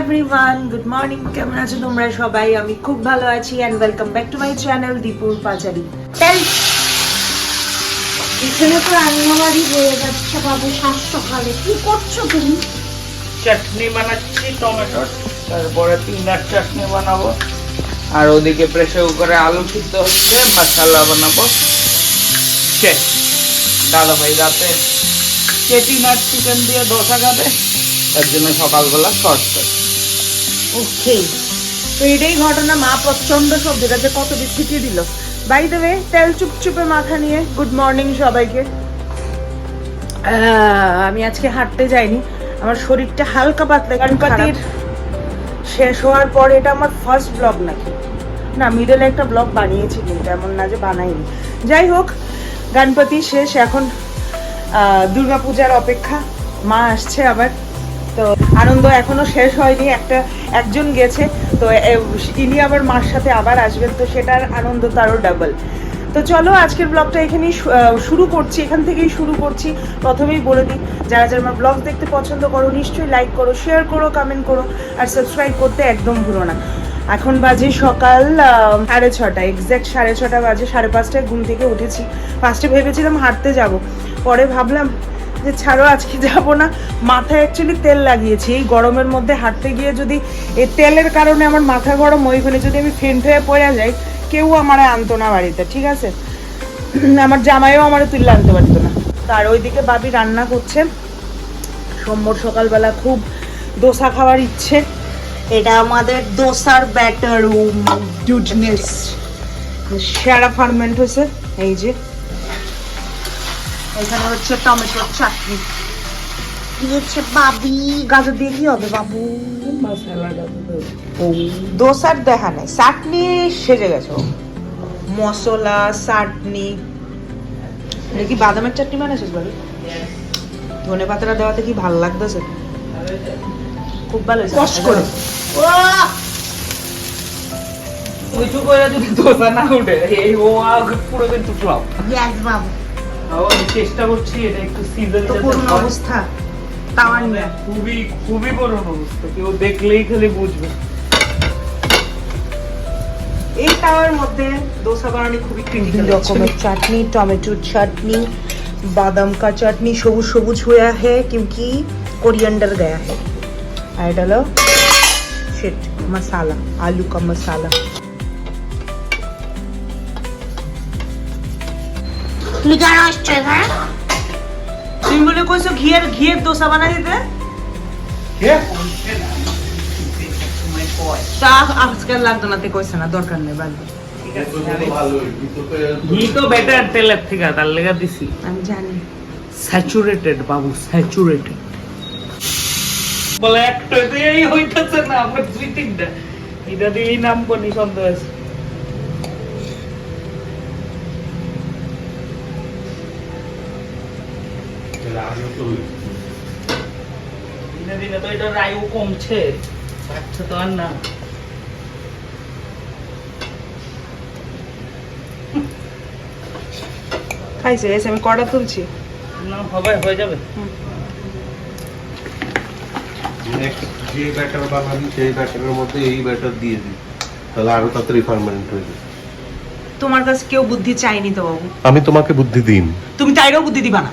Everyone good morning কেমন আছো তোমরা সবাই? আমি খুব ভালো আছি and welcome back to my channel দীপুর পাচারি এখানে তো রান্নাবাড়ি হয়ে যাচ্ছে বাবু সাত সকালে কি করছ তুমি? চাটনি বানাচ্ছি, টমেটোর। তারপরে পিনাট চাটনি বানাবো। আর ওদিকে প্রেসার কুকারে আলু সিদ্ধ হচ্ছে, মশলা বানাবো। দাদা ভাই রাতে চেটিনাট চিকেন দিয়ে দোসা খাবে। তার জন্য সকালবেলা শর্ট করে ওকে তো এটাই ঘটনা মা প্রচণ্ড সবজিটা যে কত বিস্কিটি দিল। বাই দ্য ওয়ে তেল চুপচুপে মাথা নিয়ে গুড মর্নিং সবাইকে। আমি আজকে হাঁটতে যাইনি আমার শরীরটা হালকা পাতলা গণপতির শেষ হওয়ার পর এটা আমার ফার্স্ট ব্লগ নাকি? না মিডলে একটা ব্লগ বানিয়েছি কিন্তু এমন না যে বানাইনি। যাই হোক গণপতি শেষ এখন আহ, দুর্গাপূজার অপেক্ষা। মা আসছে আবার তো আনন্দ এখনও শেষ হয়নি। একটা একজন গেছে, তো ইনি আবার মার সাথে আবার আসবেন, তো সেটার আনন্দ তারও ডাবল তো চলো, আজকের ব্লগটা এখানেই শুরু করছি, এখান থেকেই শুরু করছি। প্রথমেই বলে দিই, যারা যারা আমার ব্লগ দেখতে পছন্দ করো, নিশ্চয়ই লাইক করো শেয়ার করো কমেন্ট করো, আর সাবস্ক্রাইব করতে একদম ভুলো না। এখন বাজে সকাল সাড়ে ছটা এক্স্যাক্ট সাড়ে ছটা বাজে, সাড়ে পাঁচটায় ঘুম থেকে উঠেছি। ফার্স্টে ভেবেছিলাম হাঁটতে যাব, পরে ভাবলাম যে ছাড়ো আজকে যাব না। মাথায় অ্যাকচুয়ালি তেল লাগিয়েছি। এই গরমের মধ্যে হাঁটতে গিয়ে যদি এই তেলের কারণে আমার মাথা গরম ওই ফেলে যদি আমি ফেন্ট হয়ে পড়ে যাই কেউ আমার আনতো না বাড়িতে ঠিক আছে? আমার জামাইও আমার তুলে আনতে পারতো না। তার ওইদিকে বাবি রান্না করছে। সোমবার সকালবেলা খুব দোসা খাওয়ার ইচ্ছে। এটা আমাদের দোসার ব্যাটার গুডনেস সেরা ফার্মেন্ট হয়েছে এই যে। এখানে হচ্ছে টমেটোর চাটনি। দিয়েছে বাবি গাজর দিয়ে কি হবে বাবু? দোসার দেখা নাই। চাটনি সেজে গেছে। মশলা চাটনি। এটা কি বাদামের চাটনি বানাইছিস বাবি? ধনে পাতাটা দেওয়াতে কি ভালো লাগতেছে? খুব ভালো কষ্ট করে। উঁচু করে যদি দোসা না উঠে এই ও পুরো কিন্তু ফ্লপ। গ্যাস বাবু। আমি চেষ্টা করছি এটা একটু সিজন তো করুন অবস্থা তাওয়া নিয়ে খুবই খুবই করুন অবস্থা কেউ দেখলেই খালি বুঝবে এই তাওয়ার মধ্যে দোসা বানানো খুবই ক্রিটিক্যাল রকমের চাটনি টমেটোর চাটনি बादाम का चटनी সবুজ সবুজ हुआ है क्योंकि कोरिएंडर गया है আর এটা হলো শিট মশালা আলু কা তুমি কেন আসছো হ্যাঁ? তুমি বলে কইছো ঘিয়ের ঘিয়ের দোসা বানাই দিতে? তা আজকাল লাগতো না তে কইছে না দরকার নেই বাদ ঘি তো বেটার তেলের থেকে তার লেগে দিছি। আমি জানি। স্যাচুরেটেড বাবু স্যাচুরেটেড বলে একটা এই হইতাছে না আমার দুই তিনটা। এটা দিয়েই নাম কোনি সন্দেহ আছে। খাইছে এসে আমি কড়া তুলছি? না হবে হয়ে যাবে। যে ব্যাটার বানাবি সেই ব্যাটারের মধ্যে এই ব্যাটার দিয়ে দিই তাহলে আরও তাড়াতাড়ি পার্মানেন্ট হয়ে যাবে। তোমার কাছে কেউ বুদ্ধি চাইনি তো বাবু? আমি তোমাকে বুদ্ধি দিন তুমি তাইরও বুদ্ধি দিবা না।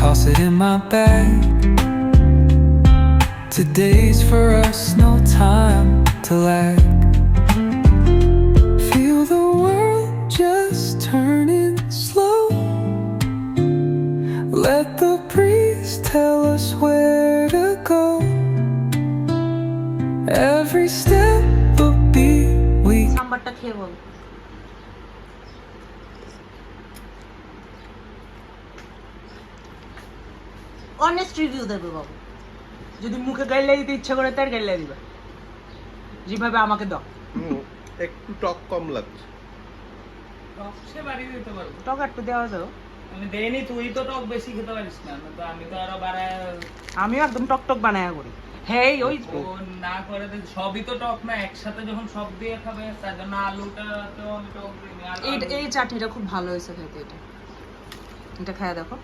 toss it in my bag. Today's for us, no time to lag. Feel the world just turning slow. Let the breeze tell us where to go. Every step will be weak. Honest review দেবে বাবু। যদি মুখে গাইলে দিতে ইচ্ছা করে তার গাইলে দিবা। যেভাবে আমাকে দাও। একটু টক কম লাগছে। টক সে বাড়িয়ে দিতে পারব। টক একটু দেওয়া যাও আমি দেয়নি তুই তো টক বেশি খেতে পারিস না তো আমি তো আরও বাড়ায় আমিও একদম টক টক বানায়া করি। হ্যাঁ ওই না করে দে, সবই তো টক না একসাথে যখন সব দিয়ে খাবে তার জন্য আলুটা তো আমি টক দিইনি আর এই এই চাটনিটা খুব ভালো হয়েছে খেতে এটা। এটা খায়া দেখো।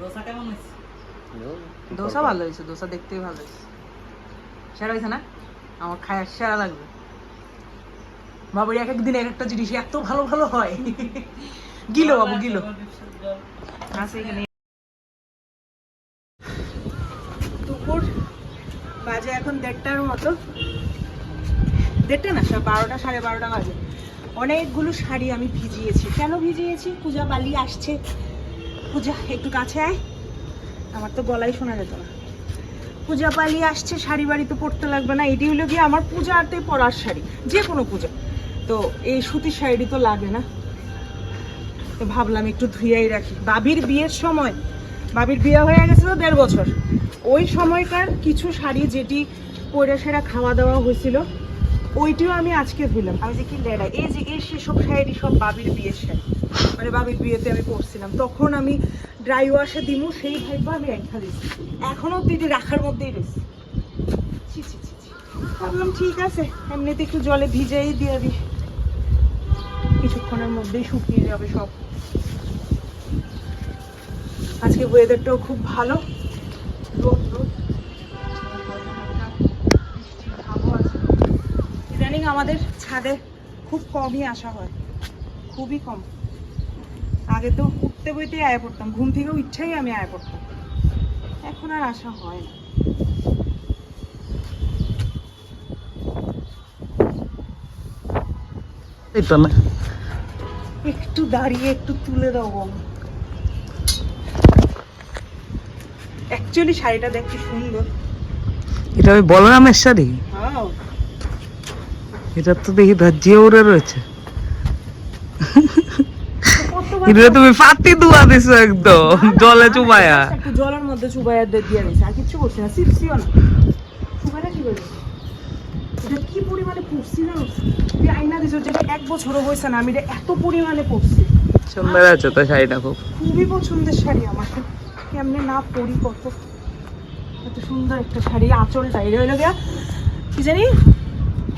দোসা কেমন হয়েছে? দোসা ভালো হয়েছে দোসা দেখতেই ভালো হয়েছে। সেরা হয়েছে না? আমার খায় সেরা লাগবে। বাবুর এক একদিন এক একটা জিনিস এত ভালো ভালো হয়। গিলো বাবু গিলো। আছে এখানে। দুপুর বাজে এখন দেড়টার মতো। দেড়টা না সব বারোটা সাড়ে বারোটা বাজে। অনেকগুলো শাড়ি আমি ভিজিয়েছি। কেন ভিজিয়েছি? পূজা বালি আসছে। পূজা একটু কাছে আয়। আমার তো গলাই শোনা যেত না। পূজা পালি আসছে, শাড়ি বাড়ি তো পরতে লাগবে না। এটি হলো গিয়ে আমার পূজাতে পরার শাড়ি, যে কোনো পূজা। তো এই সুতির শাড়ি তো লাগে না। তো ভাবলাম একটু ধুইয়াই রাখি। বাবির বিয়ের সময়, বাবির বিয়ে হয়ে গেছে তো দেড় বছর। ওই সময়কার কিছু শাড়ি যেটি পরে সেরা খাওয়া দাওয়া হয়েছিল ওইটিও আমি আজকে ধুলাম আমি যে কি লেডা, এই যে, এই সেসব শাড়ি সব বাবির বিয়ের শাড়ি। মানে বাবির বিয়েতে আমি পরছিলাম। তখন আমি ড্রাই ওয়াশে দিমু, সেই ভাইবা আমি রেখা দিচ্ছি এখনও দিদি রাখার মধ্যেই রয়েছে। ভাবলাম ঠিক আছে, এমনিতে একটু জলে ভিজেই দিয়ে দিই। কিছুক্ষণের মধ্যেই শুকিয়ে যাবে সব। আজকে ওয়েদারটাও খুব ভালো। রোদ রোদ। ইদানিং আমাদের ছাদে খুব কমই আসা হয়। খুবই কম। আগে তো উঠতে বইতে আয় পড়তাম ঘুম থেকেও ইচ্ছাই আমি আয় পড়তাম। এখন আর আসা হয় না। এই তো না। একটু দাঁড়িয়ে একটু তুলে দাও অ্যাকচুয়ালি শাড়িটা দেখতে সুন্দর। এটা ওই বলরামের শাড়ি? হ্যাঁ। এটা তো দেখি ধাজিয়ে উড়ে রয়েছে। এটা তুমি ফাতি দুয়া দিছো একদম জলে চুবায়া। একটু জলের মধ্যে চুবাইয়া দিয়ে আর কিচ্ছু করছি না সিপসিও না। চুবাইটা কি করে? এটা কি পরিমাণে পড়ছি না তুই আইনা দিছো যেটা এক বছরও হয়েছে না আমি এটা এত পরিমাণে পড়ছি। সুন্দর আছে তো শাড়িটা খুব। খুবই পছন্দের শাড়ি আমার। কেমনে না পরি কত। এত সুন্দর একটা শাড়ি আঁচলটা এটা হইল গিয়া কি জানি?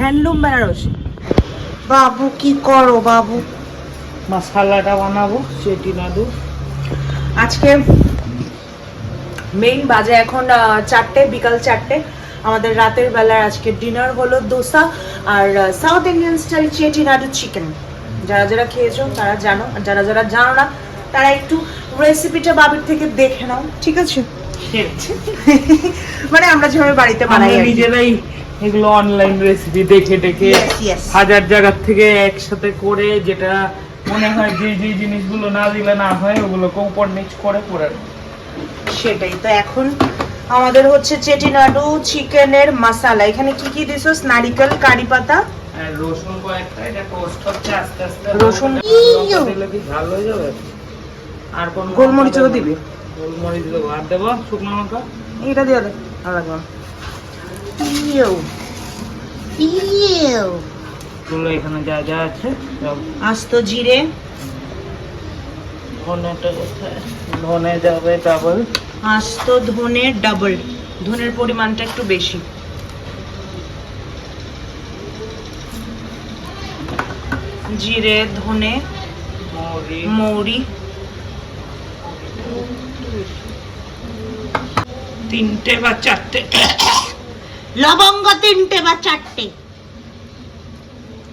হ্যান্ডলুম বেনারসি। বাবু কি করো বাবু? মশালাটা বানাবো চেটি নাড়ু আজকে মেইন বাজে এখন চারটে বিকাল চারটে। আমাদের রাতের বেলার আজকে ডিনার হলো দোসা আর South Indian style Chettinad chicken যারা যারা খেয়েছো তারা জানো আর যারা যারা জানো না তারা একটু রেসিপিটা বাবির থেকে দেখে নাও ঠিক আছে? মানে আমরা যেভাবে বাড়িতে বানাই আমরা নিজেরাই এগুলো অনলাইন রেসিপি দেখে দেখে. হাজার জায়গার থেকে একসাথে করে যেটা মনে হয় যে যে জিনিসগুলো না দিলে না হয় ওগুলোকে উপর নিচ করে করে সেটাই তো এখন আমাদের হচ্ছে চেটিনাডু চিকেনের মশালা। এখানে কি কি দিছো? নারিকেল কারি পাতা? আর রসুন কয়েকটা এটা টোস্ট হচ্ছে আস্তে আস্তে রসুন- লঙ্কা দিলে কি ঝাল হয়ে যাবে। আর কোন গোলমরিচও দিবি গোলমরিচ দেবো। আর দেবো শুকনো লঙ্কা? এটা দিয়ে দে ভালো লাগবে। ইউ ইউ গুলো এখানে যা যা আছে সব আস্ত জিরে। ধনেটা কোথায়? ধনে যাবে ডাবল আস্ত ধনে ডাবল ধনের পরিমাণটা একটু বেশি। জিরে ধনে মৌরি। মৌরি। তিনটে বা চারটে। লবঙ্গ তিনটে বা চারটে।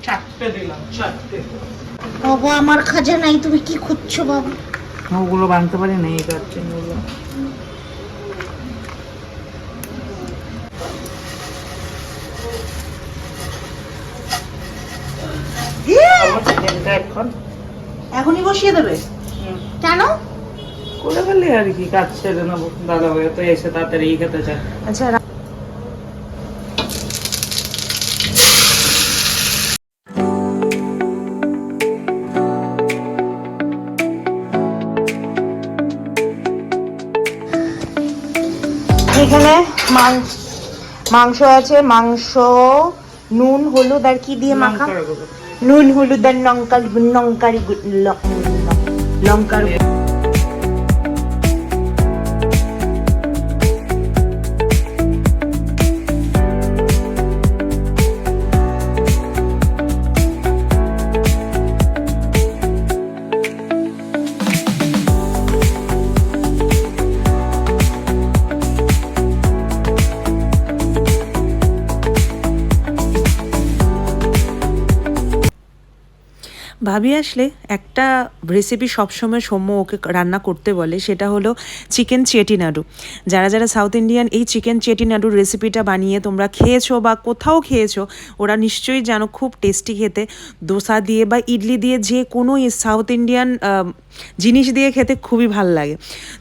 চারটে দিলাম চারটে। বাবু আমার খাজা নাই তুমি কি খুঁজছো বাবু? ওগুলো বানতে পারি না এই কাটছেন ওগুলো এখন। এখনই বসিয়ে দেবে? কেন? করে ফেললে আর কি কাজ ছেড়ে নেব। দাদা ভাই তো এসে তাড়াতাড়ি খেতে চায়। আচ্ছা মাংস মাংস আছে মাংস নুন হলুদ আর কি দিয়ে মাখা? নুন হলুদ আর লঙ্কা লঙ্কার লঙ্কার ভাবি আসলে একটা রেসিপি সবসময় সৌম্য ওকে রান্না করতে বলে, সেটা হলো চিকেন চেটিনাডু যারা যারা সাউথ ইন্ডিয়ান এই চিকেন চেটিনাডুর রেসিপিটা বানিয়ে তোমরা খেয়েছো বা কোথাও খেয়েছো, ওরা নিশ্চয়ই জানো খুব টেস্টি খেতে। দোসা দিয়ে বা ইডলি দিয়ে যে কোনো সাউথ ইন্ডিয়ান জিনিস দিয়ে খেতে খুবই ভালো লাগে।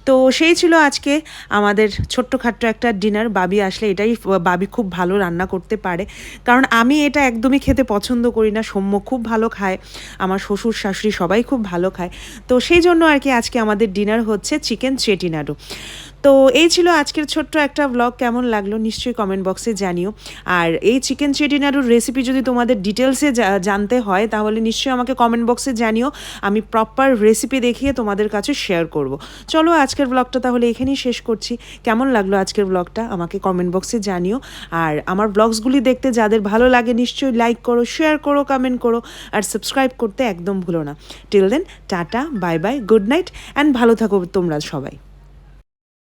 তো সেই ছিল আজকে আমাদের ছোট্টখাট্ট একটা ডিনার বাবি আসলে এটাই বাবি খুব ভালো রান্না করতে পারে। কারণ আমি এটা একদমই খেতে পছন্দ করি না, সৌম্য খুব ভালো খায়, আমার শ্বশুর, শাশুড়ি সবাই খুব ভালো খায়। তো সেই জন্য আর কি আজকে আমাদের ডিনার হচ্ছে চিকেন চেটিনাডু। তো এই ছিল আজকের ছোট্ট একটা ব্লগ কেমন লাগল নিশ্চয়ই কমেন্ট বক্সে জানিও। আর এই চিকেন চেটিনাডুর রেসিপি যদি তোমাদের ডিটেলসে জানতে হয়, তাহলে নিশ্চয়ই আমাকে কমেন্ট বক্সে জানিও। আমি প্রপার রেসিপি দেখিয়ে তোমাদের কাছে শেয়ার করব। চলো আজকের ব্লগটা তাহলে এখানেই শেষ করছি। কেমন লাগল আজকের ব্লগটা আমাকে কমেন্ট বক্সে জানিও। আর আমার ব্লগসগুলি দেখতে যাদের ভালো লাগে, নিশ্চয়ই লাইক করো শেয়ার করো কমেন্ট করো। আর সাবস্ক্রাইব করতে একদম ভুলো না। Till then tata bye bye good night and ভালো থাকো তোমরা সবাই।